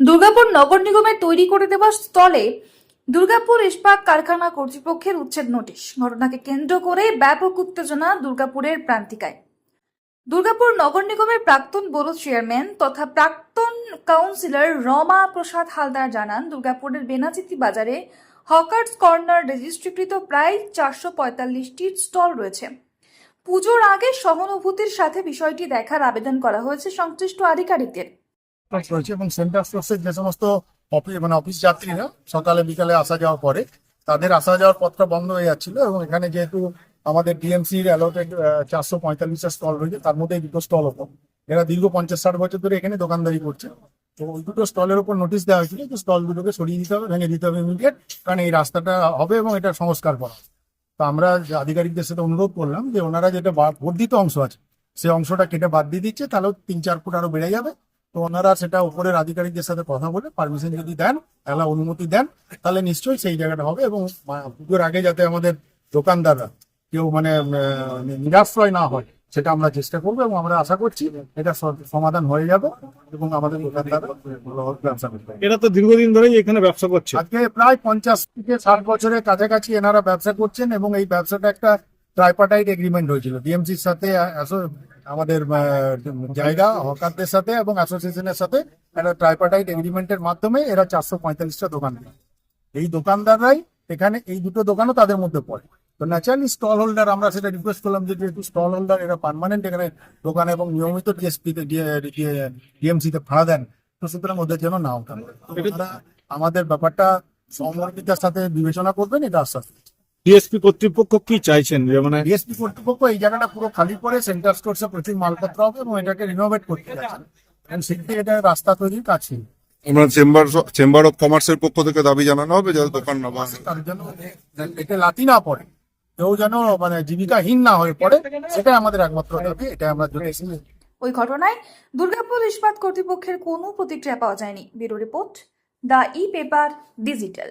দুর্গাপুর নগর নিগমের তৈরি করে দেওয়া স্থলে দুর্গাপুর ইস্পাত কারখানা কর্তৃপক্ষের উচ্ছেদ নোটিশ। ঘটনাকে কেন্দ্র করে ব্যাপক উত্তেজনা দুর্গাপুরের প্রান্তিকায়। দুর্গাপুর নগর নিগমের প্রাক্তন বোর্ড চেয়ারম্যান তথা প্রাক্তন কাউন্সিলর রমা প্রসাদ হালদার জানান, দুর্গাপুরের বেনাচিতি বাজারে হকার্স কর্নার রেজিস্ট্রিকৃত প্রায় চারশো পঁয়তাল্লিশটি স্টল রয়েছে। পুজোর আগে সহানুভূতির সাথে বিষয়টি দেখার আবেদন করা হয়েছে সংশ্লিষ্ট আধিকারিকদের। কাজ রয়েছে এবং সেন্টার স্টোর্সের যে সমস্ত অফিস মানে অফিস যাত্রীরা সকালে, বিকালে আসা যাওয়া করে, তাদের আসা যাওয়ার পথটা বন্ধ হয়ে যাচ্ছিল এবং এখানে যেহেতু আমাদের ডিএমসির অ্যালোটেড চারশো পঁয়তাল্লিশটা স্টল রয়েছে, তার মধ্যে দুটো স্টল ওপর এরা দীর্ঘ পঞ্চাশ, ষাট বছর ধরে এখানে দোকানদারি করছে। তো ওই দুটো স্টলের উপর নোটিশ দেওয়া হয়েছিল যে স্টল দুটোকে সরিয়ে দিতে হবে, ভেঙে দিতে হবে ইমিডিয়েট কারণ এই রাস্তাটা হবে এবং এটা সংস্কার করা। তো আমরা আধিকারিকদের সাথে অনুরোধ করলাম যে ওনারা যেটা বর্ধিত অংশ আছে সেই অংশটা কেটে বাদ দিয়ে দিচ্ছে তাহলেও তিন চার ফুট আরও বেড়ে যাবে। তো ওনারা সেটা উপরের আধিকারিকদের সাথে কথা বলে পারমিশন যদি দেন তাহলে অনুমতি দেন তাহলে নিশ্চয়ই সেই জায়গাটা হবে এবং পুজোর আগে যাতে আমাদের দোকানদাররা কেউ মানে নিরাশ্রয় না হয় সেটা আমরা চেষ্টা করব এবং আমরা আশা করছি এটা সমাধান হয়ে যাবে এবং আমাদের ব্যবসা করতে পারবে। তো দীর্ঘদিন ধরেই এখানে ব্যবসা করছে আজকে প্রায় পঞ্চাশ থেকে ষাট বছরের কাছাকাছি এনারা ব্যবসা করছেন এবং এই ব্যবসাটা একটা ট্রাইপাটাইট এগ্রিমেন্ট হয়েছিল। ডিএমসির সাথে আমাদের জায়গা হকারদের সাথে এবং অ্যাসোসিয়েশনের সাথে একটা ট্রাইপাটাইট এগ্রিমেন্টের মাধ্যমে এরা চারশো পঁয়তাল্লিশটা দোকান দেয় এই দোকানদাররাই এখানে এই দুটো দোকানও তাদের মধ্যে পড়ে। তো ন্যাচারালি স্টল হোল্ডার আমরা সেটা রিকোয়েস্ট করলাম যে যেহেতু স্টল হোল্ডার এরা পার্মানেন্ট এখানে দোকান এবং নিয়মিত ডিএসপি তে ডিএমসি তে ভাড়া দেন। তো সুতরাং ওদের জন্য না ওঠা ওনারা আমাদের ব্যাপারটা সমর্পিতার সাথে বিবেচনা করবেন এটা আশ্বাস। ডিএসপি কর্তৃপক্ষ কি চাইছেন? যে মানে ডিএসপি কর্তৃপক্ষ এই জায়গাটা পুরো খালি করে সেন্টার স্টোরসে প্রচুর মালপত্র হবে এবং এটাকে রিনোভেট করতে যাচ্ছেন And সেক্ষেত্রে এটা রাস্তা তৈরির কাছে আমরা চেম্বার চেম্বার অফ কমার্সের পক্ষ থেকে দাবি জানানো হবে যাতে দোকান না ভাঙে। তার জন্য এটা লাতি না পড়ে। কেউ যেন মানে জীবিকাহীন না হয়ে পড়ে সেটাই আমাদের একমাত্র দাবি এটা আমরা ওই ঘটনায় দুর্গাপুর ইস্পাত কর্তৃপক্ষের কোনো প্রতিক্রিয়া পাওয়া যায়নি। Bureau report the e paper digital.